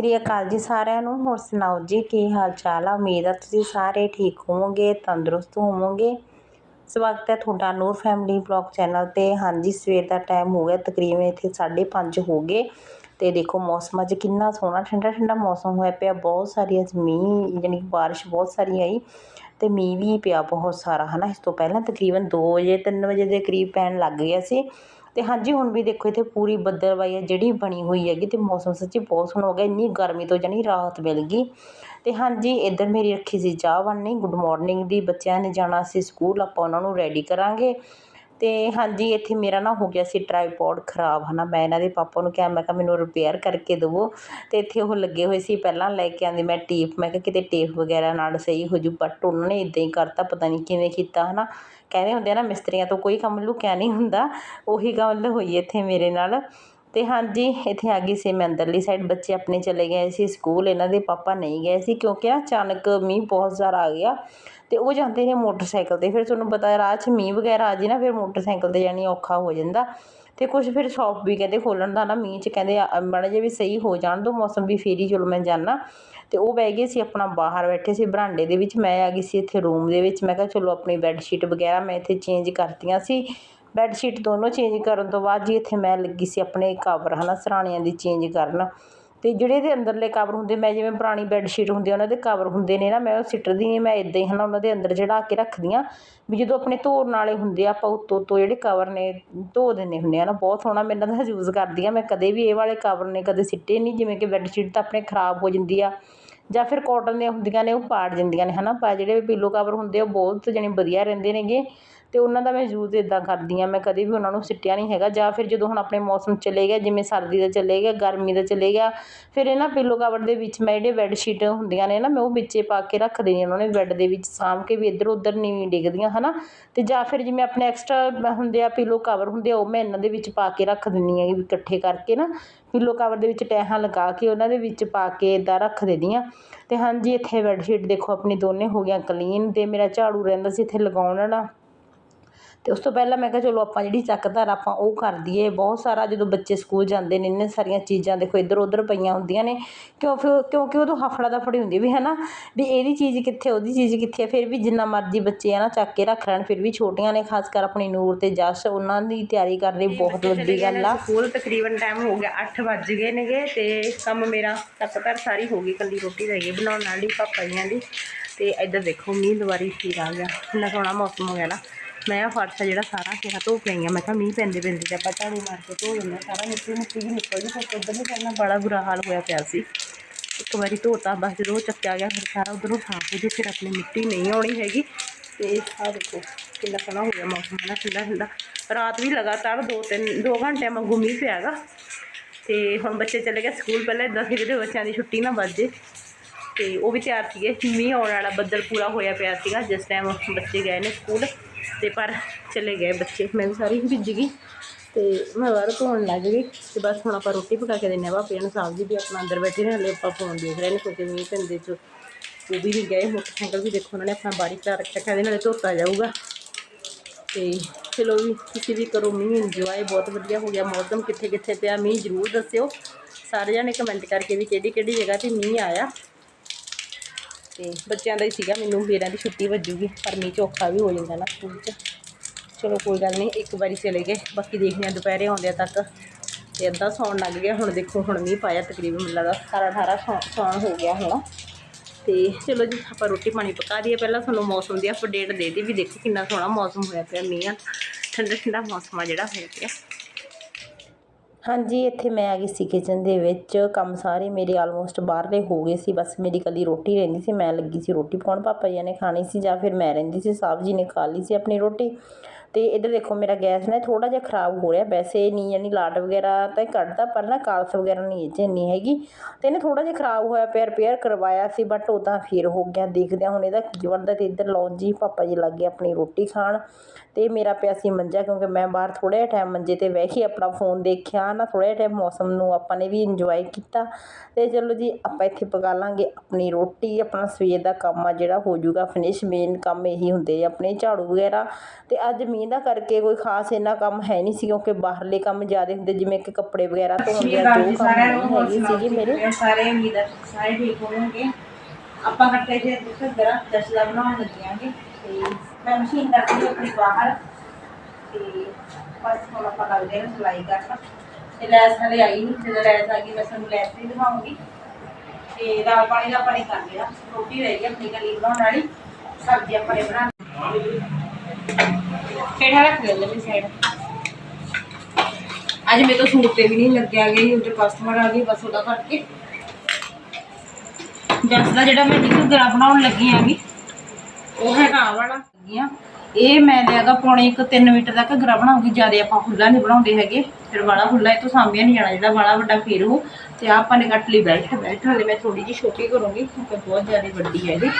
ਸ੍ਰੀ ਅਕਾਲ ਜੀ ਸਾਰਿਆਂ ਨੂੰ। ਹੋਰ ਸੁਣਾਓ ਜੀ, ਕੀ ਹਾਲ ਚਾਲ ਆ? ਉਮੀਦ ਆ ਤੁਸੀਂ ਸਾਰੇ ਠੀਕ ਹੋਵੋਗੇ, ਤੰਦਰੁਸਤ ਹੋਵੋਗੇ। ਸਵਾਗਤ ਹੈ ਤੁਹਾਡਾ ਨੂਰ ਫੈਮਿਲੀ ਬਲੌਗ ਚੈਨਲ ਤੇ। ਹਾਂਜੀ, ਸਵੇਰ ਦਾ ਟਾਈਮ ਹੋ ਗਿਆ, ਤਕਰੀਬਨ ਇੱਥੇ 5:30 ਹੋ ਗਏ। ਤੇ ਦੇਖੋ, ਮੌਸਮ ਅੱਜ ਕਿੰਨਾ ਸੋਹਣਾ ਠੰਡਾ ਠੰਡਾ ਮੌਸਮ ਹੋਇਆ ਪਿਆ। ਬਹੁਤ ਸਾਰੀ ਅੱਜ ਮੀਂਹ ਯਾਨੀ ਕਿ ਬਾਰਿਸ਼ ਬਹੁਤ ਸਾਰੀ ਆਈ। ਤੇ ਮੀਂਹ ਵੀ ਪਿਆ ਬਹੁਤ ਸਾਰਾ, ਹਨਾ? ਇਸ ਤੋਂ ਪਹਿਲਾਂ ਤਕਰੀਬਨ 2 ਵਜੇ 3 ਵਜੇ ਦੇ ਕਰੀਬ ਪੈਣ ਲੱਗ ਗਿਆ ਸੀ। ਅਤੇ ਹਾਂਜੀ, ਹੁਣ ਵੀ ਦੇਖੋ ਇੱਥੇ ਪੂਰੀ ਬੱਦਲਵਾਈ ਹੈ, ਜਿਹੜੀ ਬਣੀ ਹੋਈ ਹੈਗੀ ਅਤੇ ਮੌਸਮ ਸੱਚੀ ਬਹੁਤ ਸੋਹਣਾ ਹੋ ਗਿਆ, ਇੰਨੀ ਗਰਮੀ ਤੋਂ ਜਾਣੀ ਰਾਹਤ ਮਿਲ ਗਈ। ਅਤੇ ਹਾਂਜੀ, ਇੱਧਰ ਮੇਰੀ ਰੱਖੀ ਸੀ ਚਾਹ ਬਣਨੀ, ਗੁੱਡ ਮੋਰਨਿੰਗ ਦੀ ਬੱਚਿਆਂ ਨੇ ਜਾਣਾ ਸੀ ਸਕੂਲ, ਆਪਾਂ ਉਹਨਾਂ ਨੂੰ ਰੈਡੀ ਕਰਾਂਗੇ। ਅਤੇ ਹਾਂਜੀ, ਇੱਥੇ ਮੇਰਾ ਨਾ ਹੋ ਗਿਆ ਸੀ ਟਰਾਈਪੋਡ ਖਰਾਬ ਹੈ ਨਾ ਮੈਂ ਇਹਨਾਂ ਦੇ ਪਾਪਾ ਨੂੰ ਕਿਹਾ, ਮੈਂ ਕਿਹਾ ਮੈਨੂੰ ਰਿਪੇਅਰ ਕਰਕੇ ਦੇਵੋ। ਅਤੇ ਇੱਥੇ ਉਹ ਲੱਗੇ ਹੋਏ ਸੀ, ਪਹਿਲਾਂ ਲੈ ਕੇ ਆਉਂਦੀ ਮੈਂ ਟੇਪ ਮੈਂ ਕਿਹਾ ਕਿਤੇ ਟੇਪ ਵਗੈਰਾ ਨਾਲ ਸਹੀ ਹੋ ਜੂ ਬਟ ਉਹਨਾਂ ਨੇ ਇੱਦਾਂ ਹੀ ਕਰਤਾ, ਪਤਾ ਨਹੀਂ ਕਿਵੇਂ ਕੀਤਾ ਹੈ ਨਾ ਕਹਿੰਦੇ ਹੁੰਦੇ ਆ ਨਾ, ਮਿਸਤਰੀਆਂ ਤੋਂ ਕੋਈ ਕੰਮ ਲੁਕਿਆ ਨਹੀਂ ਹੁੰਦਾ, ਉਹੀ ਗੱਲ ਹੋਈ ਇੱਥੇ ਮੇਰੇ ਨਾਲ। ਅਤੇ ਹਾਂਜੀ, ਇੱਥੇ ਆ ਗਈ ਸੀ ਮੈਂ, ਅੰਦਰਲੀ ਸਾਈਡ ਬੱਚੇ ਆਪਣੇ ਚਲੇ ਗਏ ਸੀ, ਸਕੂਲ ਇਹਨਾਂ ਦੇ ਪਾਪਾ ਨਹੀਂ ਗਏ ਸੀ, ਕਿਉਂਕਿ ਨਾ ਅਚਾਨਕ ਮੀਂਹ ਬਹੁਤ ਜ਼ਿਆਦਾ ਆ ਗਿਆ। ਅਤੇ ਉਹ ਜਾਂਦੇ ਨੇ ਮੋਟਰਸਾਈਕਲ ਤੇ। ਫਿਰ ਤੁਹਾਨੂੰ ਪਤਾ ਰਾਹ 'ਚ ਮੀਂਹ ਵਗੈਰਾ ਆ ਜੇ ਨਾ, ਫਿਰ ਮੋਟਰਸਾਈਕਲ ਤੇ ਜਾਣੀ ਔਖਾ ਹੋ ਜਾਂਦਾ। ਅਤੇ ਕੁਛ ਫਿਰ ਸ਼ੋਪ ਵੀ ਕਹਿੰਦੇ ਖੋਲ੍ਹਣ ਦਾ ਨਾ, ਮੀਂਹ 'ਚ ਕਹਿੰਦੇ ਮਾੜਾ ਜਿਹਾ ਵੀ ਸਹੀ ਹੋ ਜਾਣ ਦੋ ਮੌਸਮ ਵੀ ਫਿਰ ਹੀ ਚਲੋ ਮੈਂ ਜਾਂਦਾ ਅਤੇ ਉਹ ਬਹਿ ਗਏ ਸੀ ਆਪਣਾ ਬਾਹਰ ਬੈਠੇ ਸੀ ਬਰਾਂਡੇ ਦੇ ਵਿੱਚ, ਮੈਂ ਆ ਗਈ ਸੀ ਇੱਥੇ ਰੂਮ ਦੇ ਵਿੱਚ। ਮੈਂ ਕਿਹਾ ਚਲੋ ਆਪਣੀ ਬੈੱਡ ਸ਼ੀਟ ਵਗੈਰਾ ਮੈਂ ਇੱਥੇ ਚੇਂਜ ਕਰਤੀਆਂ ਸੀ। ਬੈੱਡ ਸ਼ੀਟ ਦੋਨੋਂ ਚੇਂਜ ਕਰਨ ਤੋਂ ਬਾਅਦ ਜੀ ਇੱਥੇ ਮੈਂ ਲੱਗੀ ਸੀ ਆਪਣੇ ਕਵਰ ਹੈ ਨਾ ਸਰਾਣਿਆਂ ਦੀ ਚੇਂਜ ਕਰਨ। ਅਤੇ ਜਿਹੜੇ ਇਹਦੇ ਅੰਦਰਲੇ ਕਵਰ ਹੁੰਦੇ, ਮੈਂ ਜਿਵੇਂ ਪੁਰਾਣੀ ਬੈੱਡਸ਼ੀਟ ਹੁੰਦੀ ਆ, ਉਹਨਾਂ ਦੇ ਕਵਰ ਹੁੰਦੇ ਨੇ ਨਾ, ਮੈਂ ਉਹ ਸਿੱਟਦੀ ਨਹੀਂ ਮੈਂ ਇੱਦਾਂ ਹੀ ਹੈ ਨਾ ਉਹਨਾਂ ਦੇ ਅੰਦਰ ਚੜਾ ਕੇ ਰੱਖਦੀ ਹਾਂ ਵੀ ਜਦੋਂ ਆਪਣੇ ਧੋਣ ਵਾਲੇ ਹੁੰਦੇ ਆ, ਆਪਾਂ ਉੱਤੋਂ ਉੱਤੋਂ ਜਿਹੜੇ ਕਵਰ ਨੇ ਧੋ ਦਿੰਦੇ ਹੁੰਦੇ ਆ ਨਾ, ਬਹੁਤ ਸੋਹਣਾ ਮੈਂ ਇਹਨਾਂ ਦਾ ਯੂਜ਼ ਕਰਦੀ ਹਾਂ ਮੈਂ ਕਦੇ ਵੀ ਇਹ ਵਾਲੇ ਕਵਰ ਨੇ ਕਦੇ ਸਿੱਟੇ ਨਹੀਂ ਜਿਵੇਂ ਕਿ ਬੈੱਡਸ਼ੀਟ ਤਾਂ ਆਪਣੇ ਖਰਾਬ ਹੋ ਜਾਂਦੀ ਆ, ਜਾਂ ਫਿਰ ਕੋਟਨ ਦੀਆਂ ਹੁੰਦੀਆਂ ਨੇ, ਉਹ ਪਾੜ ਜਾਂਦੀਆਂ ਨੇ ਹੈ ਨਾ ਪਰ ਜਿਹੜੇ ਪੀਲੋ ਕਵਰ ਹੁੰਦੇ ਆ, ਉਹ ਬਹੁਤ ਜਾਣੀ ਵਧੀਆ ਰਹਿੰਦੇ ਨੇਗੇ। ਅਤੇ ਉਹਨਾਂ ਦਾ ਮੈਂ ਯੂਜ਼ ਇੱਦਾਂ ਕਰਦੀ ਹਾਂ, ਮੈਂ ਕਦੇ ਵੀ ਉਹਨਾਂ ਨੂੰ ਸਿੱਟਿਆ ਨਹੀਂ ਹੈਗਾ। ਜਾਂ ਫਿਰ ਜਦੋਂ ਹੁਣ ਆਪਣੇ ਮੌਸਮ ਚਲੇ ਗਿਆ, ਜਿਵੇਂ ਸਰਦੀ ਦਾ ਚਲੇ ਗਿਆ, ਗਰਮੀ ਦਾ ਚਲੇ ਗਿਆ, ਫਿਰ ਇਹਨਾਂ ਪਿੱਲੋ ਕਵਰ ਦੇ ਵਿੱਚ ਮੈਂ ਜਿਹੜੇ ਬੈੱਡ ਸ਼ੀਟ ਹੁੰਦੀਆਂ ਨੇ ਨਾ, ਮੈਂ ਉਹ ਵਿੱਚੇ ਪਾ ਕੇ ਰੱਖ ਦੇਣੀ ਉਹਨਾਂ ਨੇ ਬੈੱਡ ਦੇ ਵਿੱਚ ਸਾਂਭ ਕੇ ਵੀ ਇੱਧਰ ਉੱਧਰ ਨਹੀਂ ਡਿੱਗਦੀਆਂ ਹੈ ਨਾ ਅਤੇ ਜਾਂ ਫਿਰ ਜਿਵੇਂ ਆਪਣੇ ਐਕਸਟਰਾ ਹੁੰਦੇ ਆ ਪਿੱਲੋ ਕਵਰ ਹੁੰਦੇ ਆ, ਉਹ ਮੈਂ ਇਹਨਾਂ ਦੇ ਵਿੱਚ ਪਾ ਕੇ ਰੱਖ ਦਿੰਦੀ ਹਾਂ ਵੀ ਇਕੱਠੇ ਕਰਕੇ ਨਾ। ਪਿੱਲੋ ਕਵਰ ਦੇ ਵਿੱਚ ਟੈਹਾਂ ਲਗਾ ਕੇ ਉਹਨਾਂ ਦੇ ਵਿੱਚ ਪਾ ਕੇ ਇੱਦਾਂ ਰੱਖ ਦਿੰਦੀ ਹਾਂ। ਅਤੇ ਹਾਂਜੀ, ਇੱਥੇ ਬੈੱਡ ਸ਼ੀਟ ਦੇਖੋ, ਆਪਣੀ ਦੋਨੇ ਹੋ ਗਿਆ ਕਲੀਨ ਅਤੇ ਮੇਰਾ ਝਾੜੂ ਰਹਿੰਦਾ ਸੀ, ਇੱਥੇ ਲਗਾਉਣ ਵਾਲਾ। ਤੇ ਉਸ ਤੋਂ ਪਹਿਲਾਂ ਮੈਂ ਕਿਹਾ ਚਲੋ ਆਪਾਂ ਜਿਹੜੀ ਚੱਕ ਧਰ ਆਪਾਂ ਉਹ ਕਰ ਦਈਏ। ਬਹੁਤ ਸਾਰਾ ਜਦੋਂ ਬੱਚੇ ਸਕੂਲ ਜਾਂਦੇ ਨੇ ਇੰਨੇ ਸਾਰੀਆਂ ਚੀਜ਼ਾਂ ਦੇਖੋ ਇੱਧਰ ਉੱਧਰ ਪਈਆਂ ਹੁੰਦੀਆਂ ਨੇ। ਕਿਉਂ ਫਿਰ ਕਿਉਂਕਿ ਉਦੋਂ ਹਫੜਾ ਦਫੜੀ ਹੁੰਦੀ ਵੀ ਹੈ ਨਾ ਵੀ ਇਹਦੀ ਚੀਜ਼ ਕਿੱਥੇ ਉਹਦੀ ਚੀਜ਼ ਕਿੱਥੇ ਫਿਰ ਵੀ ਜਿੰਨਾ ਮਰਜ਼ੀ ਬੱਚੇ ਆ ਨਾ ਚੱਕ ਕੇ ਰੱਖ ਲੈਣ ਫਿਰ ਵੀ ਛੋਟੀਆਂ ਨੇ ਖਾਸ ਕਰ ਆਪਣੀ ਨੂਰ ਤੇ ਜਸ ਉਹਨਾਂ ਦੀ ਤਿਆਰੀ ਕਰਨੀ ਬਹੁਤ ਵੱਡੀ ਗੱਲ ਆ। ਸਕੂਲ ਤਕਰੀਬਨ ਟਾਈਮ ਹੋ ਗਿਆ 8 ਵੱਜ ਗਏ ਨੇਗੇ ਤੇ ਕੰਮ ਮੇਰਾ ਚੱਕ ਧਰ ਸਾਰੀ ਹੋ ਗਈ ਕੱਲੀ ਰੋਟੀ ਰਹਿ ਗਈ ਬਣਾਉਣ ਵਾਲੀ ਪਾਪਾ ਜੀਆਂ ਦੀ। ਤੇ ਇੱਧਰ ਦੇਖੋ ਮੀਂਹ ਦੁਬਾਰੀ ਫਿਰ ਆ ਗਿਆ ਕਿੰਨਾ ਸੋਹਣਾ ਮੌਸਮ ਹੋ ਗਿਆ ਨਾ। ਮੈਂ ਆ ਫਰਸ਼ ਜਿਹੜਾ ਸਾਰਾ ਕਿਹਾ ਧੋ ਕੇ ਆਈ ਆ। ਮੈਂ ਕਿਹਾ ਮੀਂਹ ਪੈਂਦੇ ਪੈਂਦੇ ਤੇ ਆਪਾਂ ਝਾੜੂ ਮਾਰ ਕੇ ਧੋ ਦਿੰਦੇ ਸਾਰਾ ਮਿੱਟੀ ਮੁੱਟੀ ਵੀ ਨਿਕਲ ਗਈ। ਫਿਰ ਉੱਧਰ ਨੂੰ ਪਹਿਲਾਂ ਬੜਾ ਬੁਰਾ ਹਾਲ ਹੋਇਆ ਪਿਆ ਸੀ। ਇੱਕ ਵਾਰੀ ਧੋਤਾ, ਬਸ ਜਦੋਂ ਉਹ ਚੱਕਿਆ ਗਿਆ, ਫਿਰ ਸਾਰਾ ਉਧਰੋਂ ਸਾਫ਼ ਹੋ ਜੂ ਫਿਰ ਆਪਣੀ ਮਿੱਟੀ ਨਹੀਂ ਆਉਣੀ ਹੈਗੀ। ਤੇ ਆ ਦੇਖੋ ਕਿੰਨਾ ਸੋਹਣਾ ਹੋ ਗਿਆ ਮੌਸਮ। ਹੈ ਨਾ ਠੰਡਾ ਠੰਡਾ। ਰਾਤ ਵੀ ਲਗਾਤਾਰ ਦੋ ਤਿੰਨ, ਦੋ ਘੰਟੇ ਵਾਂਗੂ ਮੀਂਹ ਪਿਆਗਾ ਤੇ ਹੁਣ ਬੱਚੇ ਚਲੇ ਗਏ ਸਕੂਲ। ਪਹਿਲਾਂ ਇਦਾਂ ਸੀ ਜਿਹੜੇ ਬੱਚਿਆਂ ਦੀ ਛੁੱਟੀ ਨਾ ਵੱਜੇ ਤੇ ਉਹ ਵੀ ਤਿਆਰ ਸੀਗੇ। ਮੀਂਹ ਆਉਣ ਵਾਲਾ ਬੱਦਲ ਪੂਰਾ ਹੋਇਆ ਪਿਆ ਸੀਗਾ। ਜਿਸ ਟਾਈਮ ਬੱਚੇ ਗਏ ਨੇ ਸਕੂਲ। ਤੇ ਪਰ ਚਲੇ ਗਏ ਬੱਚੇ, ਮੈਂ ਵੀ ਸਾਰੀ ਭਿੱਜ ਗਈ ਤੇ ਮੈਂ ਬਾਹਰ ਧੋਣ ਲੱਗ ਗਈ ਤੇ ਬਸ ਹੁਣ ਆਪਾਂ ਰੋਟੀ ਪਕਾ ਕੇ ਦਿੰਨੇ ਆ ਭਾਪੇ ਨੂੰ, ਸਾਹਿਬ ਜੀ ਵੀ ਆਪਣਾ ਅੰਦਰ ਬੈਠੇ ਨੇ ਹਲੇ ਆਪਾਂ ਫੋਨ ਦੇਖ ਰਹੇ ਨੇ ਕਿਉਂਕਿ ਮੀਂਹ ਪੈਂਦੇ ਚ ਉਹ ਵੀ ਗਏ, ਮੋਟਰਸਾਈਕਲ ਵੀ ਦੇਖੋ ਉਹਨਾਂ ਨੇ ਆਪਣਾ ਬਾਰੀ ਕਰਾ ਰੱਖਿਆ, ਕਹਿੰਦੇ ਨਾਲੇ ਧੋਤਾ ਜਾਊਗਾ। ਤੇ ਚਲੋ ਵੀ ਤੁਸੀਂ ਵੀ ਕਰੋ, ਮੀਂਹ ਇੰਜੋਏ ਬਹੁਤ ਵਧੀਆ ਹੋ ਗਿਆ, ਮੌਸਮ ਕਿੱਥੇ ਕਿੱਥੇ ਪਿਆ, ਮੀਂਹ ਜ਼ਰੂਰ ਦੱਸਿਓ। ਸਾਰੇ ਜਣੇ ਕਮੈਂਟ ਕਰਕੇ ਵੀ ਕਿਹੜੀ ਕਿਹੜੀ ਜਗ੍ਹਾ ਤੇ ਮੀਂਹ ਆਇਆ। ਤੇ ਬੱਚਿਆਂ ਦਾ ਹੀ ਸੀਗਾ, ਮੈਨੂੰ ਮੇਰਿਆਂ ਦੀ ਛੁੱਟੀ ਵੱਜੂਗੀ, ਪਰ ਮੀਂਹ 'ਚ ਔਖਾ ਵੀ ਹੋ ਜਾਂਦਾ ਨਾ ਸਕੂਲ 'ਚ। ਚਲੋ ਕੋਈ ਗੱਲ ਨਹੀਂ, ਇੱਕ ਵਾਰੀ ਚਲੇ ਗਏ, ਬਾਕੀ ਦੇਖਦੇ ਹਾਂ ਦੁਪਹਿਰੇ ਆਉਂਦਿਆਂ ਤੱਕ। ਤੇ ਅੱਧਾ ਸੌਣ ਲੱਗ ਗਿਆ, ਹੁਣ ਦੇਖੋ, ਹੁਣ ਮੀਂਹ ਪਾਇਆ ਤਕਰੀਬਨ ਮੈਨੂੰ ਲੱਗਦਾ 17 18 ਸੌਣ ਹੋ ਗਿਆ ਹੁਣ। ਤੇ ਚਲੋ ਜੀ, ਆਪਾਂ ਰੋਟੀ ਪਾਣੀ ਪਕਾ ਦਈਏ ਪਹਿਲਾਂ ਤੁਹਾਨੂੰ ਮੌਸਮ ਦੀ ਅਪਡੇਟ ਦੇ ਦੀ ਵੀ ਦੇਖੋ ਕਿੰਨਾ ਸੋਹਣਾ ਮੌਸਮ ਹੋਇਆ ਪਿਆ ਮੀਂਹ ਠੰਡਾ ਠੰਡਾ ਮੌਸਮ ਆ ਜਿਹੜਾ ਹੋਇਆ ਪਿਆ। ਹਾਂਜੀ, ਇੱਥੇ ਮੈਂ ਆ ਗਈ ਸੀ ਕਿਚਨ ਦੇ ਵਿੱਚ। ਕੰਮ ਸਾਰੇ ਮੇਰੇ ਆਲਮੋਸਟ ਬਾਹਰਲੇ ਹੋ ਗਏ ਸੀ। ਬਸ ਮੇਰੀ ਕੱਲੀ ਰੋਟੀ ਰਹਿੰਦੀ ਸੀ। ਮੈਂ ਲੱਗੀ ਸੀ ਰੋਟੀ ਪਕਾਉਣ। ਪਾਪਾ ਜੀ ਨੇ ਖਾਣੀ ਸੀ ਜਾਂ ਫਿਰ ਮੈਂ ਰਹਿੰਦੀ ਸੀ। ਸਾਹਿਬ ਜੀ ਨੇ ਖਾ ਲਈ ਸੀ ਆਪਣੀ ਰੋਟੀ। ਅਤੇ ਇੱਧਰ ਦੇਖੋ ਮੇਰਾ ਗੈਸ ਨਾ ਥੋੜ੍ਹਾ ਜਿਹਾ ਖਰਾਬ ਹੋ ਰਿਹਾ, ਵੈਸੇ ਨਹੀਂ ਯਾਨੀ ਲਾਟ ਵਗੈਰਾ ਤਾਂ ਕੱਢਦਾ ਪਰ ਨਾ ਕਾਲਸ ਵਗੈਰਾ ਨਹੀਂ ਇਹ 'ਚ ਇੰਨੀ ਹੈਗੀ। ਅਤੇ ਇਹਨੇ ਥੋੜ੍ਹਾ ਜਿਹਾ ਖਰਾਬ ਹੋਇਆ ਪਿਆ ਰਿਪੇਅਰ ਕਰਵਾਇਆ ਸੀ ਬਟ ਉਦਾਂ ਫਿਰ ਹੋ ਗਿਆ, ਦੇਖਦੇ ਹਾਂ ਹੁਣ ਇਹਦਾ ਕੀ ਬਣਦਾ ਅਤੇ ਇੱਧਰ ਲਓ ਜੀ, ਪਾਪਾ ਜੀ ਲੱਗ ਗਏ ਆਪਣੀ ਰੋਟੀ ਖਾਣ। ਅਤੇ ਮੇਰਾ ਪਿਆ ਸੀ ਮੰਜਾ, ਕਿਉਂਕਿ ਮੈਂ ਬਾਹਰ ਥੋੜ੍ਹਾ ਜਿਹਾ ਟਾਈਮ ਮੰਜੇ 'ਤੇ ਬਹਿ ਕੇ ਆਪਣਾ ਫੋਨ ਦੇਖਿਆ, ਨਾ ਥੋੜ੍ਹਾ ਜਿਹਾ ਟਾਈਮ ਮੌਸਮ ਨੂੰ ਆਪਾਂ ਨੇ ਵੀ ਇੰਜੋਏ ਕੀਤਾ। ਅਤੇ ਚਲੋ ਜੀ, ਆਪਾਂ ਇੱਥੇ ਪਕਾ ਲਾਂਗੇ ਆਪਣੀ ਰੋਟੀ, ਆਪਣਾ ਸਵੇਰ ਦਾ ਕੰਮ ਆ ਜਿਹੜਾ, ਹੋ ਜਾਊਗਾ ਫਿਨਿਸ਼ ਮੇਨ ਕੰਮ ਇਹੀ ਹੁੰਦੇ ਆ ਆਪਣੇ ਝਾੜੂ ਵਗੈਰਾ। ਅਤੇ ਅੱਜ ਮੀਂਹ ਦਾ ਕਰਕੇ ਕੋਈ ਖਾਸ ਇੰਨਾ ਕੰਮ ਹੈ ਨਹੀਂ ਸੀ ਕਿਉਂਕਿ ਬਾਹਰਲੇ ਕੰਮ ਜ਼ਿਆਦਾ ਹੁੰਦੇ ਜਿਵੇਂ ਕਿ ਕੱਪੜੇ ਵਗੈਰਾ ਧੋਣ ਦੇ ਜੋ ਕੰਮ ਨਹੀਂ ਹੈਗੇ ਸੀਗੇ ਮੇਰੇ। ਸਾਰੇ ਉਮੀਦ ਹੈ ਸਾਰੇ ਠੀਕ ਹੋਣਗੇ? ਆਪਾਂ ਕੱਟੇ ਜੇ ਘੱਗਰਾ ਜਸਲਾ ਬਣਾਉਣ ਲੱਗਿਆਂਗੇ ਤੇ ਮੈਂ ਮਸ਼ੀਨ ਕਰਦੀ ਹਾਂ ਆਪਣੀ ਬਾਹਰ ਤੇ ਬਸ ਹੁਣ ਆਪਾਂ ਕਰਦੇ ਹਾਂ ਸਿਲਾਈ ਕਰਨਾ ਤੇ ਲੈਸ ਹਲੇ ਆਈ ਨਹੀਂ ਜਦੋਂ ਲੈਸ ਆ ਗਈ ਮੈਂ ਤੁਹਾਨੂੰ ਲੈਸ ਵੀ ਦਿਖਾਉਂਗੀ। ਤੇ ਦਾਲ ਪਾਣੀ ਦਾ ਆਪਾਂ ਨੇ ਕਰ ਲਿਆ ਰੋਟੀ ਰਹਿ ਗਈ ਆਪਣੀ ਕੱਲੀ ਬਣਾਉਣ ਵਾਲੀ ਸਬਜ਼ੀ ਆਪਾਂ ਨੇ ਬਣਾ ਕਿਹੜਾ ਰੱਖ ਲਿਆ ਜੀ ਸਾਈਡ? ਅੱਜ ਮੇਰੇ ਤੋਂ ਸੂਟ ਤੇ ਵੀ ਨਹੀਂ ਲੱਗਿਆ ਗਈ ਉਹ ਕਸਟਮਰ ਆ ਗਈ, ਬਸ ਉਹਦਾ ਕਰਕੇ। ਜਸ ਦਾ ਜਿਹੜਾ ਮੈਂ ਨਿੱਕੂ ਗਰਾ ਬਣਾਉਣ ਲੱਗੀ ਆਂਗੀ ਉਹ ਹੈਗਾ ਆਹ ਵਾਲਾ। ਲੱਗੀ ਇਹ ਮੈਂ ਲਿਆਗਾ ਪੌਣੇ ਇੱਕ 3 ਮੀਟਰ ਦਾ ਘੱਗਰਾ ਬਣਾਉਂਗੀ, ਜ਼ਿਆਦਾ ਆਪਾਂ ਖੁੱਲਾ ਨਹੀਂ ਬਣਾਉਂਦੇ ਹੈਗੇ। ਫਿਰ ਵਾਲਾ ਖੁੱਲਾ ਇਹ ਤੋਂ ਸਾਂਭਿਆ ਨਹੀਂ ਜਾਣਾ, ਜਿਹੜਾ ਵਾਲਾ ਵੱਡਾ ਫੇਰ ਉਹ। ਤੇ ਆਹ ਆਪਾਂ ਨੇ ਕੱਟ ਲਈ ਬੈਲਟ ਬੈਲਟ ਹਲੇ ਮੈਂ ਥੋੜੀ ਜਿਹੀ ਛੋਟੀ ਕਰੂੰਗੀ, ਕਿਉਂਕਿ ਬਹੁਤ ਜ਼ਿਆਦਾ ਵੱਡੀ ਹੈ ਇਹ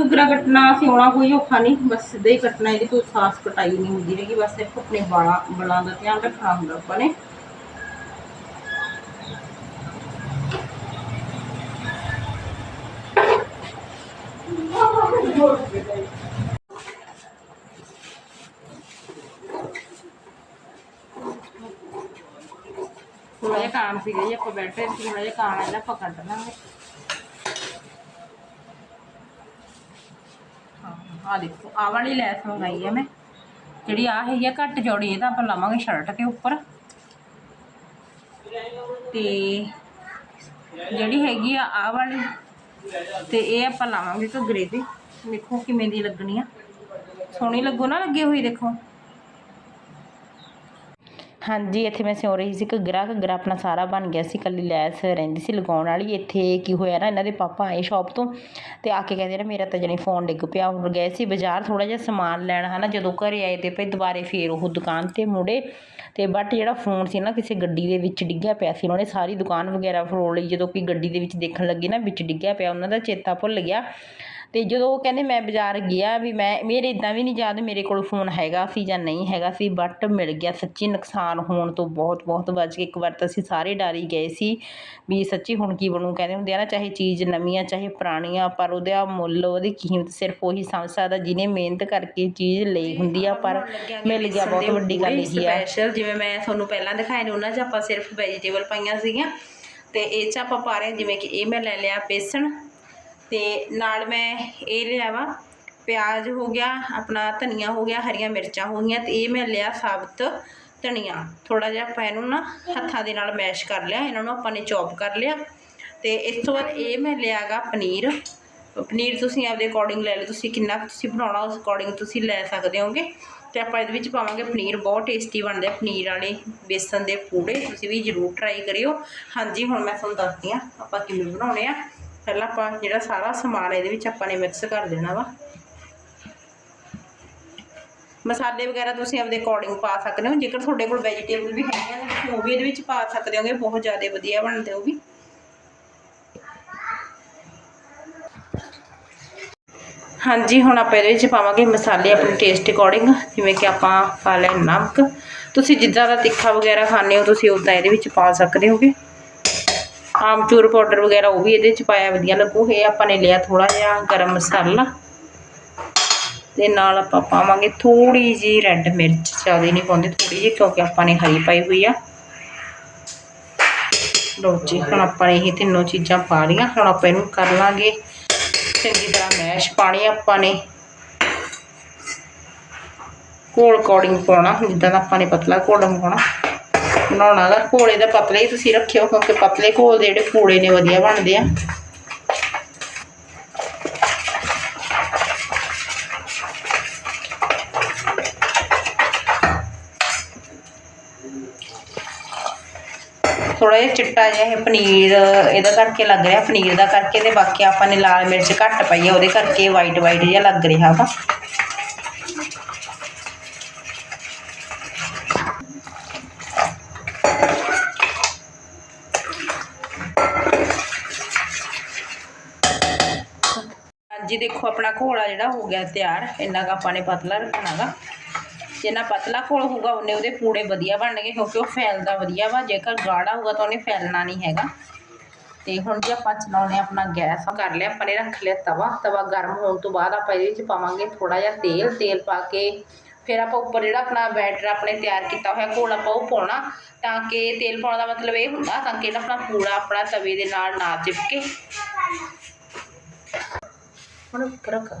ਘੱਗਰਾ ਕੱਟਣਾ ਸਿਉਣਾ ਕੋਈ ਔਖਾ ਨਹੀਂ, ਬਸ ਸਿੱਧਾ ਹੀ ਕੱਟਣਾ, ਇਹਦੀ ਕੋਈ ਖਾਸ ਕਟਾਈ ਨਹੀਂ ਹੁੰਦੀ ਹੈਗੀ, ਬਸ ਸਿਰਫ ਆਪਣੇ ਬਾਲਾਂ ਬਲਾਂ ਦਾ ਧਿਆਨ ਰੱਖਣਾ ਹੁੰਦਾ ਆਪਾਂ ਥੋੜਾ ਜਿਹਾ ਕਾਮ ਸੀਗਾ ਜੀ, ਆਪਾਂ ਬੈਠੇ ਥੋੜਾ ਜਿਹਾ ਕਾਮ ਇਹਦਾ ਆਪਾਂ ਕੱਢ ਲਾਂਗੇ। ਆ ਦੇਖੋ, ਆਹ ਵਾਲੀ ਲੈਸ ਮੰਗਾਈ ਹੈ ਮੈਂ। ਜਿਹੜੀ ਆ ਹੈਗੀ ਆ ਘੱਟ ਜੋੜੀ ਤਾਂ ਆਪਾਂ ਲਾਵਾਂਗੇ ਸ਼ਰਟ ਦੇ ਉੱਪਰ। ਤੇ ਜਿਹੜੀ ਹੈਗੀ ਆ ਆਹ ਵਾਲੀ, ਤੇ ਇਹ ਆਪਾਂ ਲਾਵਾਂਗੇ ਘੱਗਰੇ ਤੇ। ਦੇਖੋ ਕਿਵੇਂ ਦੀ ਲੱਗਣੀ ਆ। ਸੋਹਣੀ ਲੱਗੋ ਨਾ ਲੱਗੇ ਹੋਈ, ਦੇਖੋ। ਹਾਂਜੀ, ਇੱਥੇ ਮੈਂ ਸਿਉ ਰਹੀ ਸੀ ਘੱਗਰਾ ਘੱਗਰਾ ਆਪਣਾ ਸਾਰਾ ਬਣ ਗਿਆ ਸੀ ਕੱਲੀ ਲੈਸ ਰਹਿੰਦੀ ਸੀ ਲਗਾਉਣ ਵਾਲੀ। ਇੱਥੇ ਕੀ ਹੋਇਆ ਨਾ, ਇਹਨਾਂ ਦੇ ਪਾਪਾ ਆਏ ਸ਼ਾਪ ਤੋਂ ਤੇ ਆ ਕੇ ਕਹਿੰਦੇ ਨਾ, ਮੇਰਾ ਤਾਂ ਜਣੀ ਫੋਨ ਡਿੱਗ ਪਿਆ। ਹੁਣ ਗਏ ਸੀ ਬਾਜ਼ਾਰ ਥੋੜਾ ਜਿਹਾ ਸਮਾਨ ਲੈਣ, ਹਨਾ? ਜਦੋਂ ਘਰੇ ਆਏ ਤੇ ਭਈ ਦੁਬਾਰੇ ਫੇਰ ਉਹ ਦੁਕਾਨ ਤੇ ਮੁੜੇ ਤੇ ਬਟ ਜਿਹੜਾ ਫੋਨ ਸੀ ਨਾ, ਕਿਸੇ ਗੱਡੀ ਦੇ ਵਿੱਚ ਡਿੱਗਿਆ ਪਿਆ ਸੀ। ਉਹਨਾਂ ਨੇ ਸਾਰੀ ਦੁਕਾਨ ਵਗੈਰਾ ਫਰੋਲ ਲਈ, ਜਦੋਂ ਕੋਈ ਗੱਡੀ ਦੇ ਵਿੱਚ ਦੇਖਣ ਲੱਗੇ ਨਾ, ਵਿੱਚ ਡਿੱਗਿਆ ਪਿਆ, ਉਹਨਾਂ ਦਾ ਚੇਤਾ ਭੁੱਲ ਗਿਆ। ਤੇ ਜਦੋਂ ਉਹ ਕਹਿੰਦੇ ਮੈਂ ਬਾਜ਼ਾਰ ਗਿਆ ਵੀ ਮੈਂ ਮੇਰੇ ਇਦਾਂ ਵੀ ਨਹੀਂ ਯਾਦ ਮੇਰੇ ਕੋਲ ਫੋਨ ਹੈਗਾ ਸੀ ਜਾਂ ਨਹੀਂ ਹੈਗਾ ਸੀ ਬਟ ਮਿਲ ਗਿਆ ਸੱਚੀ ਨੁਕਸਾਨ ਹੋਣ ਤੋਂ ਬਹੁਤ ਬਹੁਤ ਬਚ ਕੇ ਇੱਕ ਵਾਰ ਤਾਂ ਅਸੀਂ ਸਾਰੇ ਡਰ ਗਏ ਸੀ ਵੀ ਸੱਚੀ ਹੁਣ ਕੀ ਬਣੂ ਕਹਿੰਦੇ ਹੁੰਦੇ ਆ ਨਾ ਚਾਹੇ ਚੀਜ਼ ਨਵੀਂ ਆ ਚਾਹੇ ਪੁਰਾਣੀ ਆ ਪਰ ਉਹਦਾ ਮੁੱਲ ਉਹਦੀ ਕੀਮਤ ਸਿਰਫ ਉਹੀ ਸਮਝ ਸਕਦਾ ਜਿਹਨੇ ਮਿਹਨਤ ਕਰਕੇ ਚੀਜ਼ ਲਈ ਹੁੰਦੀ ਆ ਪਰ ਮਿਲ ਗਿਆ ਬਹੁਤ ਵੱਡੀ ਗੱਲ ਇਹੀ ਆ। ਸਪੈਸ਼ਲ ਜਿਵੇਂ ਮੈਂ ਤੁਹਾਨੂੰ ਪਹਿਲਾਂ ਦਿਖਾਏ ਨੇ ਉਹਨਾਂ 'ਚ ਆਪਾਂ ਸਿਰਫ ਵੈਜੀਟੇਬਲ ਪਾਈਆਂ ਸੀਗੀਆਂ ਤੇ ਇਹ 'ਚ ਆਪਾਂ ਪਾ ਰਹੇ ਜਿਵੇਂ ਕਿ ਇਹ ਮੈਂ ਲੈ ਲਿਆ ਬੇਸਣ ਤੇ ਨਾਲ ਮੈਂ ਇਹ ਲਿਆ ਵਾ, ਪਿਆਜ਼ ਹੋ ਗਿਆ, ਆਪਣਾ ਧਨੀਆ ਹੋ ਗਿਆ, ਹਰੀਆਂ ਮਿਰਚਾਂ ਹੋ ਗਈਆਂ ਤੇ ਇਹ ਮੈਂ ਲਿਆ ਸਾਬਤ ਧਨੀਆ। ਥੋੜਾ ਜਿਹਾ ਆਪਾਂ ਇਹਨੂੰ ਨਾ ਹੱਥਾਂ ਦੇ ਨਾਲ ਮੈਸ਼ ਕਰ ਲਿਆ, ਇਹਨਾਂ ਨੂੰ ਆਪਾਂ ਨੇ ਚੌਪ ਕਰ ਲਿਆ ਤੇ ਇਸ ਤੋਂ ਬਾਅਦ ਇਹ ਮੈਂ ਲਿਆਗਾ ਪਨੀਰ। ਪਨੀਰ ਤੁਸੀਂ ਆਪਦੇ ਅਕੋਰਡਿੰਗ ਲੈ ਲਓ, ਤੁਸੀਂ ਕਿੰਨਾ ਕੁ ਤੁਸੀਂ ਬਣਾਉਣਾ ਉਸ ਅਕੋਰਡਿੰਗ ਤੁਸੀਂ ਲੈ ਸਕਦੇ ਹੋਗੇ ਤੇ ਆਪਾਂ ਇਹਦੇ ਵਿੱਚ ਪਾਵਾਂਗੇ ਪਨੀਰ, ਬਹੁਤ ਟੇਸਟੀ ਬਣਦੇ ਪਨੀਰ ਵਾਲੇ ਬੇਸਨ ਦੇ ਪੂੜੇ, ਤੁਸੀਂ ਵੀ ਜ਼ਰੂਰ ਟਰਾਈ ਕਰਿਓ। ਹਾਂਜੀ, ਹੁਣ ਮੈਂ ਤੁਹਾਨੂੰ ਦੱਸਦੀ ਆ ਆਪਾਂ ਕਿਵੇਂ ਬਣਾਉਣੇ ਆ। ਪਹਿਲਾਂ ਆਪਾਂ ਜਿਹੜਾ ਸਾਰਾ ਸਮਾਨ ਇਹਦੇ ਵਿੱਚ ਆਪਾਂ ਨੇ ਮਿਕਸ ਕਰ ਦੇਣਾ ਵਾ। ਮਸਾਲੇ ਵਗੈਰਾ ਤੁਸੀਂ ਆਪਦੇ ਅਕੋਰਡਿੰਗ ਪਾ ਸਕਦੇ ਹੋ, ਜੇਕਰ ਤੁਹਾਡੇ ਕੋਲ ਵੈਜੀਟੇਬਲ ਵੀ ਹੈਗੀਆਂ ਨੇ, ਤੁਸੀਂ ਉਹ ਵੀ ਇਹਦੇ ਵਿੱਚ ਪਾ ਸਕਦੇ ਹੋਗੇ, ਬਹੁਤ ਜ਼ਿਆਦਾ ਵਧੀਆ ਬਣਦੇ ਉਹ ਵੀ। ਹਾਂਜੀ, ਹੁਣ ਆਪਾਂ ਇਹਦੇ ਵਿੱਚ ਪਾਵਾਂਗੇ ਮਸਾਲੇ ਆਪਣੇ ਟੇਸਟ ਅਕੋਰਡਿੰਗ ਜਿਵੇਂ ਕਿ ਆਪਾਂ ਪਾ ਲਿਆ ਨਮਕ। ਤੁਸੀਂ ਜਿੱਦਾਂ ਦਾ ਤਿੱਖਾ ਵਗੈਰਾ ਖਾਣੇ ਹੋ, ਤੁਸੀਂ ਉਦਾਂ ਇਹਦੇ ਵਿੱਚ ਪਾ ਸਕਦੇ ਹੋਗੇ। ਆਮਚੂਰ ਪਾਊਡਰ ਵਗੈਰਾ ਉਹ ਵੀ ਇਹਦੇ 'ਚ ਪਾਇਆ ਵਧੀਆ ਲੱਗੂ। ਇਹ ਆਪਾਂ ਨੇ ਲਿਆ ਥੋੜਾ ਜਿਹਾ ਗਰਮ ਮਸਾਲਾ। ਤੇ ਨਾਲ ਆਪਾਂ ਪਾਵਾਂਗੇ ਥੋੜੀ ਜੀ ਰੈੱਡ ਮਿਰਚ, ਜ਼ਿਆਦਾ ਨਹੀਂ ਪਾਉਂਦੇ ਥੋੜੀ ਜਿਹੀ, ਕਿਉਂਕਿ ਆਪਾਂ ਨੇ ਹਰੀ ਪਾਈ ਹੋਈ ਆ। ਲਓ ਜੀ, ਹੁਣ ਆਪਾਂ ਨੇ ਇਹ ਤਿੰਨੋਂ ਚੀਜ਼ਾਂ ਪਾ ਲਈਆਂ। ਹੁਣ ਆਪਾਂ ਇਹਨੂੰ ਕਰ ਲਾਂਗੇ। ਚੰਗੀ ਤਰ੍ਹਾਂ ਮੈਸ਼ ਪਾਣੀ ਆਪਾਂ ਨੇ। ਕੋਲ ਅਕੋਰਡਿੰਗ ਪਾਉਣਾ, ਜਿੱਦਾਂ ਦਾ ਆਪਾਂ ਨੇ ਪਤਲਾ ਘੋਲ ਪਾਉਣਾ। ਬਣਾਉਣਾ ਦਾ ਘੋਲੇ ਦਾ ਪਤਲਾ ਹੀ ਤੁਸੀਂ ਰੱਖਿਓ, ਕਿਉਂਕਿ ਪਤਲੇ ਘੋਲ ਦੇ ਜਿਹੜੇ ਪੂੜੇ ਨੇ ਵਧੀਆ ਬਣਦੇ ਆ। ਥੋੜਾ ਜਿਹਾ ਚਿੱਟਾ ਜਿਹਾ ਇਹ ਪਨੀਰ, ਇਹਦਾ ਕਰਕੇ ਲੱਗ ਰਿਹਾ ਪਨੀਰ ਦਾ ਕਰਕੇ ਤੇ ਬਾਕੀ ਆਪਾਂ ਨੇ ਲਾਲ ਮਿਰਚ ਘੱਟ ਪਾਈ ਆ, ਉਹਦੇ ਕਰਕੇ ਵਾਈਟ ਵਾਈਟ ਜਿਹਾ ਲੱਗ ਰਿਹਾ ਵਾ। ਹਾਂਜੀ ਦੇਖੋ ਆਪਣਾ ਘੋਲਾ ਜਿਹੜਾ ਹੋ ਗਿਆ ਤਿਆਰ, ਇੰਨਾ ਕੁ ਆਪਾਂ ਨੇ ਪਤਲਾ ਰੱਖਣਾ ਗਾ। ਜਿੰਨਾ ਪਤਲਾ ਘੋਲ ਹੋਊਗਾ ਉਹਨੇ ਉਹਦੇ ਪੂੜੇ ਵਧੀਆ ਬਣਨਗੇ, ਕਿਉਂਕਿ ਉਹ ਫੈਲਦਾ ਵਧੀਆ ਵਾ, ਜੇਕਰ ਗਾੜਾ ਹੋਊਗਾ ਤਾਂ ਉਹਨੇ ਫੈਲਣਾ ਨਹੀਂ ਹੈਗਾ। ਤੇ ਹੁਣ ਜੀ ਆਪਾਂ ਚਲਾਉਣੇ ਆਪਣਾ ਗੈਸ ਕਰ ਲਿਆ, ਆਪਾਂ ਨੇ ਰੱਖ ਲਿਆ ਤਵਾ। ਤਵਾ ਗਰਮ ਹੋਣ ਤੋਂ ਬਾਅਦ ਆਪਾਂ ਇਹਦੇ ਵਿੱਚ ਪਾਵਾਂਗੇ ਥੋੜਾ ਜਿਹਾ ਤੇਲ ਤੇਲ ਪਾ ਕੇ ਫਿਰ ਆਪਾਂ ਉੱਪਰ ਜਿਹੜਾ ਆਪਣਾ ਬੈਟਰ ਆਪਣੇ ਤਿਆਰ ਕੀਤਾ ਹੋਇਆ ਘੋਲ ਆਪਾਂ ਉਹ ਪਾਉਣਾ, ਤਾਂ ਕਿ ਤੇਲ ਪਾਉਣ ਦਾ ਮਤਲਬ ਇਹ ਹੁੰਦਾ, ਤਾਂ ਕਿ ਜਿਹੜਾ ਆਪਣਾ ਪੂੜਾ ਆਪਣਾ ਤਵੇ ਦੇ ਨਾਲ ਨਾ ਚਿਪਕੇ। ਹੁਣ ਰੱਖ।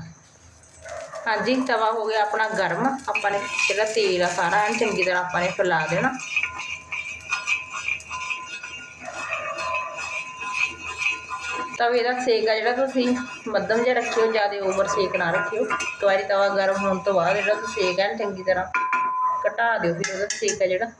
ਹਾਂਜੀ, ਤਵਾ ਹੋ ਗਿਆ ਆਪਣਾ ਗਰਮ। ਆਪਾਂ ਨੇ ਜਿਹੜਾ ਤੇਲ ਆ ਸਾਰਾ ਐਨ ਚੰਗੀ ਤਰ੍ਹਾਂ ਆਪਾਂ ਨੇ ਫੈਲਾ ਦੇਣਾ। ਤਵੇ ਦਾ ਸੇਕ ਆ ਜਿਹੜਾ ਤੁਸੀਂ ਮੱਧਮ ਜਿਹਾ ਰੱਖਿਓ, ਜ਼ਿਆਦਾ ਓਵਰ ਸੇਕ ਨਾ ਰੱਖਿਓ। ਇੱਕ ਵਾਰੀ ਤਵਾ ਗਰਮ ਹੋਣ ਤੋਂ ਬਾਅਦ ਜਿਹੜਾ ਤੁਸੀਂ ਸੇਕ ਐਨ ਚੰਗੀ ਤਰ੍ਹਾਂ ਘਟਾ ਦਿਓ, ਫਿਰ ਉਹਦਾ ਸੇਕ ਆ ਜਿਹੜਾ।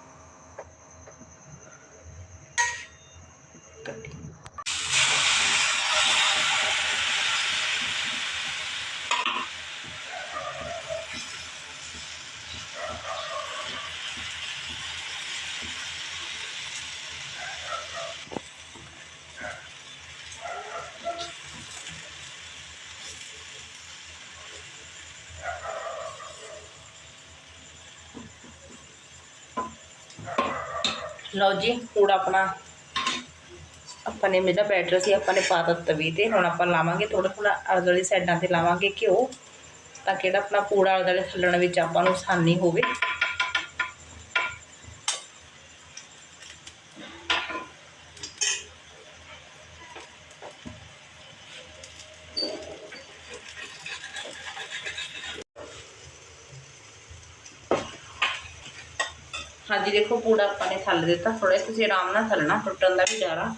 ਲਓ ਜੀ ਪੂੜਾ ਆਪਣਾ ਆਪਾਂ ਨੇ ਜਿਹੜਾ ਬੈਟਰ ਸੀ ਆਪਾਂ ਨੇ ਪਾਤਾ ਤਵੀ ਤੇ, ਹੁਣ ਆਪਾਂ ਲਾਵਾਂਗੇ ਥੋੜਾ ਥੋੜਾ ਆਲੇ ਦੁਆਲੇ ਸਾਈਡਾਂ ਤੇ ਲਾਵਾਂਗੇ ਘਿਓ, ਤਾਂ ਕਿ ਜਿਹੜਾ ਆਪਣਾ ਪੂੜਾ ਆਲੇ ਦੁਆਲੇ ਥੱਲਣ ਵਿੱਚ ਆਪਾਂ ਨੂੰ ਆਸਾਨੀ ਹੋਵੇ। ਹਾਂਜੀ, ਦੇਖੋ, ਪੂੜਾ ਆਪਾਂ ਨੇ ਥੱਲ ਦਿੱਤਾ ਥੋੜਾ ਤੁਸੀਂ ਆਰਾਮ ਨਾਲ ਥੱਲਣਾ ਟੁੱਟਣ ਦਾ ਵੀ ਡਰ ਆ।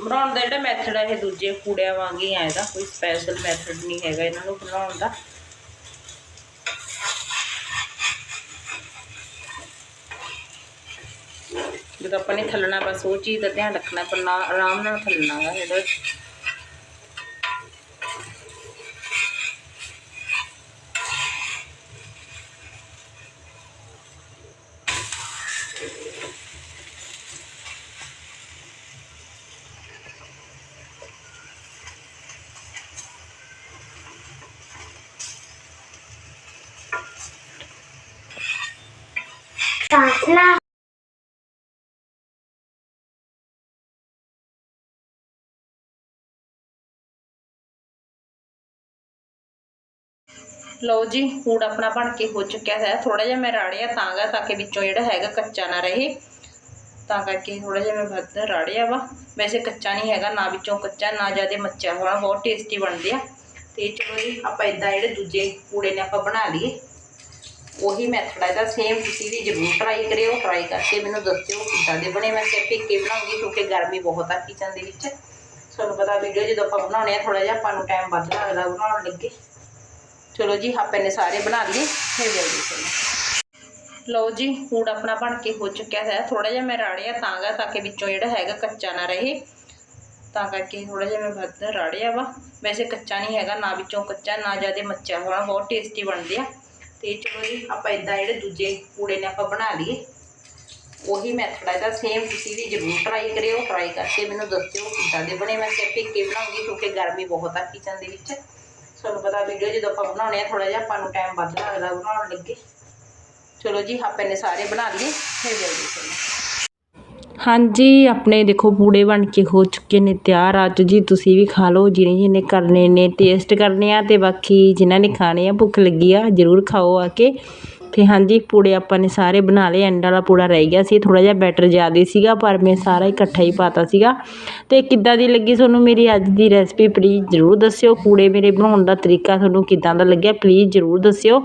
ਬਣਾਉਣ ਦਾ ਜਿਹੜਾ ਮੈਥਡ ਆ, ਇਹ ਦੂਜੇ ਪੂੜਿਆਂ ਵਾਂਗ ਹੀ ਆ ਇਹਦਾ, ਕੋਈ ਸਪੈਸ਼ਲ ਮੈਥਡ ਨਹੀਂ ਹੈਗਾ ਇਹਨਾਂ ਨੂੰ ਬਣਾਉਣ ਦਾ। ਜਦੋਂ ਆਪਾਂ ਨੇ ਥੱਲਣਾ, ਬਸ ਉਹ ਚੀਜ਼ ਦਾ ਧਿਆਨ ਰੱਖਣਾ, ਪਰ ਆਰਾਮ ਨਾਲ ਥੱਲਣਾ ਗਾ ਇਹਦਾ। Fasla. ਲਓ ਜੀ ਫੂਡ ਆਪਣਾ ਬਣ ਕੇ ਹੋ ਚੁੱਕਿਆ ਹੈ ਥੋੜਾ ਜਿਹਾ ਮੈਂ ਰਾੜਿਆ ਤਾਂ ਗਾ ਤਾਂ ਕਿ ਵਿੱਚੋਂ ਜਿਹੜਾ ਹੈਗਾ ਕੱਚਾ ਨਾ ਰਹੇ ਤਾਂ ਕਰਕੇ ਥੋੜਾ ਜਿਹਾ ਮੈਂ ਵੱਧ ਰਾੜਿਆ ਵਾ ਵੈਸੇ ਕੱਚਾ ਨਹੀਂ ਹੈਗਾ ਨਾ ਵਿੱਚੋਂ ਕੱਚਾ ਨਾ ਜ਼ਿਆਦਾ ਮੱਚਿਆ ਹੋਇਆ ਬਹੁਤ ਟੇਸਟੀ ਬਣਦੇ ਆ ਤੇ ਚਲੋ ਜੀ ਆਪਾਂ ਇਦਾਂ ਜਿਹੜੇ ਦੂਜੇ ਪੂੜੇ ਨੇ ਆਪਾਂ ਬਣਾ ਲਈਏ ਉਹੀ ਮੈਥਡ ਹੈ ਤਾਂ ਸੇਮ ਤੁਸੀਂ ਵੀ ਜ਼ਰੂਰ ਟਰਾਈ ਕਰਿਓ ਟਰਾਈ ਕਰਕੇ ਮੈਨੂੰ ਦੱਸਿਓ ਕਿੱਦਾਂ ਦੇ ਬਣੇ। ਮੈਂ ਸਿਰਫ ਇੱਕ ਬਣਾਉਂਗੀ, ਕਿਉਂਕਿ ਗਰਮੀ ਬਹੁਤ ਆ ਕਿਚਨ ਦੇ ਵਿੱਚ। ਤੁਹਾਨੂੰ ਪਤਾ ਵੀਡੀਓ ਜਦੋਂ ਆਪਾਂ ਬਣਾਉਣੇ ਆ ਥੋੜਾ ਜਿਹਾ ਆਪਾਂ ਨੂੰ ਟਾਈਮ ਵੱਧ ਲੱਗਦਾ ਬਣਾਉਣ ਲੱਗੇ। ਚਲੋ ਜੀ, ਆਪਾਂ ਨੇ ਸਾਰੇ ਬਣਾ ਲਏ, ਫਿਰ ਜਲਦੀ ਚਲੋ ਲਓ ਜੀ ਫੂਡ ਆਪਣਾ ਬਣ ਕੇ ਹੋ ਚੁੱਕਿਆ ਹੈ। ਥੋੜਾ ਜਿਹਾ ਮੈਂ ਰਾੜਿਆ ਤਾਂ ਗਾ ਤਾਂ ਕਿ ਵਿੱਚੋਂ ਜਿਹੜਾ ਹੈਗਾ ਕੱਚਾ ਨਾ ਰਹੇ। ਤਾਂ ਕਰਕੇ ਥੋੜਾ ਜਿਹਾ ਮੈਂ ਵੱਧ ਰਾੜਿਆ ਵਾ। ਵੈਸੇ ਕੱਚਾ ਨਹੀਂ ਹੈਗਾ, ਨਾ ਵਿੱਚੋਂ ਕੱਚਾ, ਨਾ ਜ਼ਿਆਦਾ ਮੱਚਾ ਹੋਣਾ ਬਹੁਤ ਟੇਸਟੀ ਬਣਦੇ ਆ। ਤੇ ਚਲੋ ਜੀ, ਆਪਾਂ ਇਦਾਂ ਜਿਹੜੇ ਦੂਜੇ ਪੂੜੇ ਨੇ ਆਪਾਂ ਬਣਾ ਲਈਏ। ਉਹੀ ਮੈਥਡ ਹੈ ਇਹਦਾ। ਸੇਮ ਤੁਸੀਂ ਵੀ ਜ਼ਰੂਰ ਟਰਾਈ ਕਰਿਓ ਟਰਾਈ ਕਰਕੇ ਮੈਨੂੰ ਦੱਸਿਓ ਕਿੱਦਾਂ ਦੇ ਬਣੇ। ਮੈਂ ਸਿਰਫ ਇੱਕ ਹੀ ਬਣਾਉਂਗੀ, ਕਿਉਂਕਿ ਗਰਮੀ ਬਹੁਤ ਆ ਕਿਚਨ ਦੇ ਵਿੱਚ। ਤੁਹਾਨੂੰ ਪਤਾ ਵੀਡੀਓ ਜਦੋਂ ਆਪਾਂ ਬਣਾਉਣੇ ਆ ਥੋੜਾ ਜਿਹਾ ਆਪਾਂ ਨੂੰ ਟਾਈਮ ਵੱਧ ਲੱਗਦਾ ਬਣਾਉਣ ਲੱਗੇ। ਚਲੋ ਜੀ, ਆਪਾਂ ਨੇ ਸਾਰੇ ਬਣਾ ਲਈਏ। ਫਿਰ ਜਲਦੀ ਚਲੋ ਹਾਂਜੀ, ਆਪਣੇ ਦੇਖੋ ਪੂੜੇ ਬਣ ਕੇ ਹੋ ਚੁੱਕੇ ਨੇ ਤਿਆਰ। ਅੱਜ ਜੀ ਤੁਸੀਂ ਵੀ ਖਾ ਲਓ, ਜਿਹਨੇ ਜਿਹਨੇ ਕਰਨੇ ਨੇ ਟੇਸਟ ਕਰਨੇ ਆ ਤੇ ਬਾਕੀ ਜਿਨ੍ਹਾਂ ਨੇ ਖਾਣੇ ਆ, ਭੁੱਖ ਲੱਗੀ ਆ, ਜ਼ਰੂਰ ਖਾਓ ਆ ਕੇ। ਤੇ ਹਾਂਜੀ, ਪੂੜੇ ਆਪਾਂ ਨੇ ਸਾਰੇ ਬਣਾ ਲਏ ਐਂਡ ਵਾਲਾ ਪੂੜਾ ਰਹਿ ਗਿਆ ਸੀ ਥੋੜਾ ਜਿਹਾ ਬੈਟਰ ਜ਼ਿਆਦਾ ਸੀਗਾ, ਪਰ ਮੈਂ ਸਾਰਾ ਇਕੱਠਾ ਹੀ ਪਾਤਾ ਸੀਗਾ। ਤੇ ਕਿੱਦਾਂ ਦੀ ਲੱਗੀ ਤੁਹਾਨੂੰ ਮੇਰੀ ਅੱਜ ਦੀ ਰੈਸਪੀ ਪਲੀਜ਼ ਜ਼ਰੂਰ ਦੱਸਿਓ। ਪੂੜੇ ਮੇਰੇ ਬਣਾਉਣ ਦਾ ਤਰੀਕਾ ਤੁਹਾਨੂੰ ਕਿੱਦਾਂ ਦਾ ਲੱਗਿਆ ਪਲੀਜ਼ ਜ਼ਰੂਰ ਦੱਸਿਓ।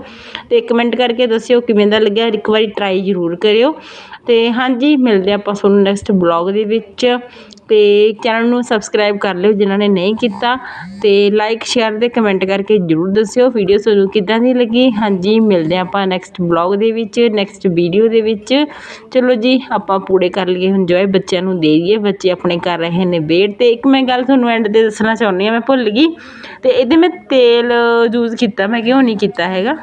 ਤੇ ਕਮੈਂਟ ਕਰਕੇ ਦੱਸਿਓ ਕਿਵੇਂ ਦਾ ਲੱਗਿਆ, ਇੱਕ ਵਾਰੀ ਟਰਾਈ ਜ਼ਰੂਰ ਕਰਿਓ। ਤੇ ਹਾਂਜੀ, ਮਿਲਦੇ ਆਪਾਂ ਤੁਹਾਨੂੰ ਨੈਕਸਟ ਬਲੌਗ ਦੇ ਵਿੱਚ। ਤੇ ਚੈਨਲ ਨੂੰ ਸਬਸਕ੍ਰਾਈਬ ਕਰ ਲਿਓ ਜਿਨ੍ਹਾਂ ਨੇ ਨਹੀਂ ਕੀਤਾ। ਤੇ ਲਾਈਕ ਸ਼ੇਅਰ ਤੇ ਕਮੈਂਟ ਕਰਕੇ ਜਰੂਰ ਦੱਸਿਓ। ਵੀਡੀਓ ਤੁਹਾਨੂੰ ਕਿੱਦਾਂ ਦੀ ਲੱਗੀ? ਹਾਂਜੀ, ਮਿਲਦੇ ਆਪਾਂ ਨੈਕਸਟ ਬਲੌਗ ਦੇ ਵਿੱਚ ਨੈਕਸਟ ਵੀਡੀਓ ਦੇ ਵਿੱਚ। ਚਲੋ ਜੀ, ਆਪਾਂ ਪੂਰੇ ਕਰ ਲਈਏ ਇੰਜੋਏ ਬੱਚਿਆਂ ਨੂੰ ਦੇ ਦਈਏ। ਬੱਚੇ ਆਪਣੇ ਕਰ ਰਹੇ ਨੇ ਵੇਟ ਤੇ। ਇੱਕ ਮੈਂ ਗੱਲ ਤੁਹਾਨੂੰ ਐਂਡ ਤੇ ਦੱਸਣਾ ਚਾਹੁੰਦੀ ਆ ਮੈਂ ਭੁੱਲ ਗਈ। ਤੇ ਇਹਦੇ ਮੈਂ ਤੇਲ ਯੂਜ਼ ਕੀਤਾ, ਮੈਂ ਕਿਉਂ ਨਹੀਂ ਕੀਤਾ ਹੈਗਾ।